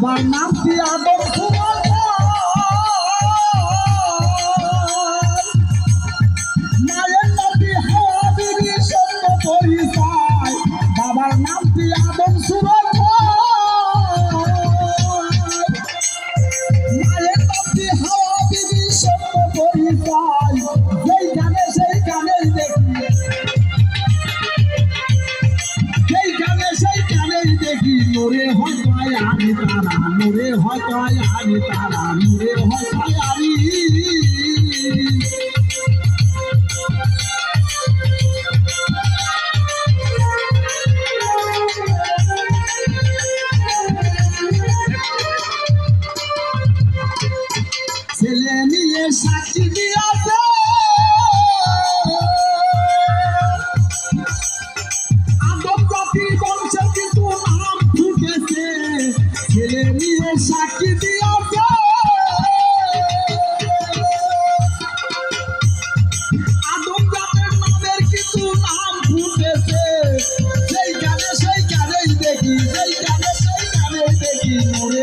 বাবার নাম পরিচয়। বাবার নামটি আদম সুমন মায়ের নামটি হাওয়া বিবি সত্য পরিচয়। নোরে হয়তো আমি তারা, নোরে হয়তো আমি তারা, নোরে হয়তো আমি ছেলে নিয়ে সাক্ষী দিয়াছে। নিয়ে সাক্ষী দিয়েছে আদম জাতের নামের কিছু নাম ফুটেছে। সেই গানে সেই গানেই দেখি, মরে